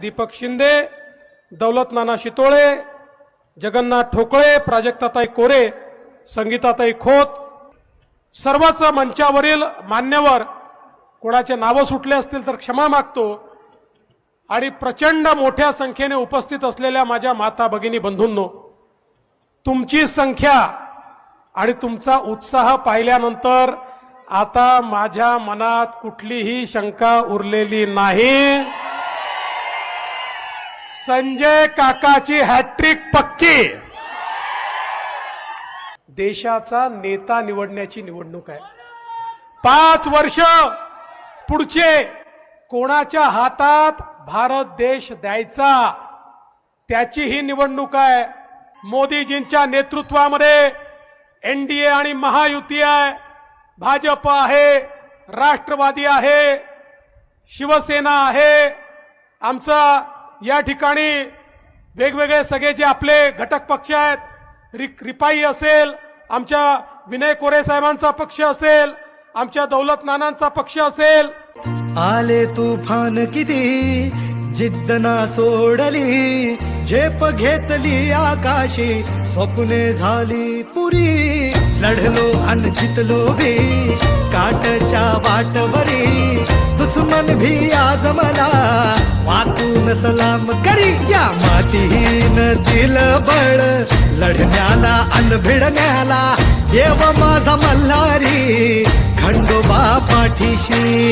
दीपक शिंदे दौलत नाना शितोळे जगन्नाथ ठोकळे प्राजक्ताताई कोरे संगीताताई खोत सर्वच मंचावरील मान्यवर कोणाचे नावं सुटले असतील तर क्षमा मागतो. आणि प्रचंड मोठ्या संख्येने उपस्थित असलेल्या माझ्या माता भगिनी बंधूंनो तुमची संख्या आणि तुमचा उत्साह पाहिल्यानंतर आता माझ्या मनात कुठलीही शंका उरलेली नाही. संजय काकाची हॅट्रिक पक्की. देशाचा नेता निवडण्याची निवडणूक आहे. पाच वर्ष पुढचे कोणाच्या हातात भारत देश द्यायचा त्याची ही निवडणूक आहे. मोदीजींच्या नेतृत्वामध्ये एनडीए आणि महायुती आहे. भाजप आहे राष्ट्रवादी आहे शिवसेना आहे. आमचा या ठिकाणी वेगवेगळे सगळे जे आपले घटक पक्ष आहेत रि- रिपाई असेल आमच्या विनय कोरे साहेबांचा पक्ष असेल आमच्या दौलत नानांचा पक्ष असेल. आले तुफान किती जिद्द ना सोडली झेप घेतली आकाशी स्वप्ने झाली पुरी. लढलो अन जितलो भी काटच्या वाटवरी दुश्मन भी आजमला वाक वाकून सलाम करी या मातीहीन दिल बळ. लढण्याला अन भिडण्याला देव माझा मल्हारी. खंडोबा पाठीशी.